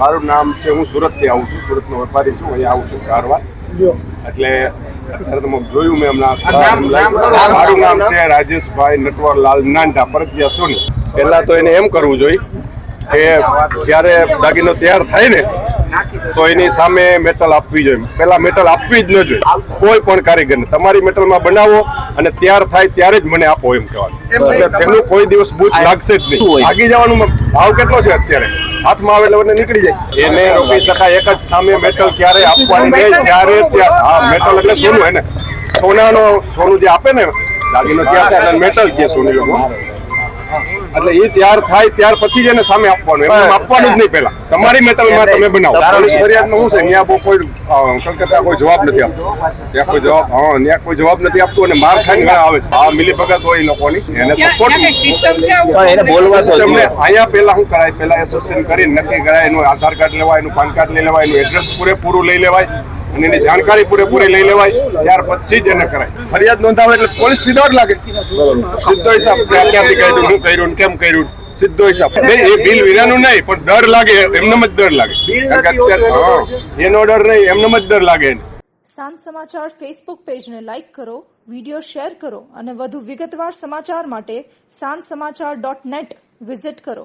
મારું નામ છે હું સુરતથી આવું છું. સુરતનો વેપારી છું અહીંયા આવું છું કારવા એટલે અત્યારે તમે જોયું મેં હમણાં મારું નામ છે રાજેશભાઈ નટવરલાલ નાંડા પરજિયા સોની. પહેલા તો એને એમ કરવું જોઈએ કે જ્યારે દાગીનો તૈયાર થાય ને તો એની સામે મેટલ આપવી જોઈએ. પહેલા મેટલ આપવી જ ન જોઈએ. કોઈ પણ કારીગરને. તમારી મેટલમાં બનાવો અને તૈયાર થાય ત્યારે જ મને આપો એમ કહેવાનું. એટલે તેનું કોઈ દિવસ બૂથ લાગશે જ નહીં. ભાગી જવાનું ભાવ કેટલો છે અત્યારે? હાથમાં આવે એટલે નીકળી જાય. એને રોકી શકાય. એક જ સામે મેટલ ક્યારે આપવાની નહીં ત્યારે ત્યાં, હા મેટલ એટલે સોનું ને? સોનાનો, સોનું જે આપે ને, દાગીનો ત્યાં મેટલ કે સોનું લોકો. એટલે એ તૈયાર થાય ત્યાર પછી જ એને સામે આપવાનું. એમ આપવાનું જ નહીં પહેલા. તમારી મેટલમાં તમે બનાવો. પોલીસ ફરિયાદમાં શું છે ત્યાં બહુ કોઈ કલકત્તા કોઈ જવાબ નથી આપતો. ત્યાં કોઈ જવાબ હા ત્યાં કોઈ જવાબ નથી આપતું અને માર ખાઈને ઘણા આવે છે. આ મિલી ભગત હોય એ લોકોની. એને સપોર્ટ એને બોલવા તમને. અહીંયા પહેલા શું કરાય? પહેલા એસોસિએશન કરીને નક્કી કરાય એનું આધાર કાર્ડ લેવાય એનું પાન કાર્ડ લઈ લેવાય એનું એડ્રેસ પૂરેપૂરું લઈ લેવાય. અને એની જાણકારી પૂરેપૂરી લઈ લેવાય ત્યાર પછી જ એને કરાય. ફરિયાદ નોંધાવે એટલે પોલીસથી દોડ લાગે. સીધો હિસાબ. ક્યાંથી કર્યું હું કર્યું ને કેમ કર્યું સીધો હિસાબ. નહીં એ બિલ વિનાનું નહીં પણ ડર લાગે એમને જ ડર લાગે. એનો ડર નહીં એમને જ ડર લાગે સાંજ સમાચાર ફેસબુક પેજને લાઇક કરો વીડિયો શેર કરો અને વધુ વિગતવાર સમાચાર માટે સાંજ સમાચાર ડોટ નેટ વિઝિટ કરો.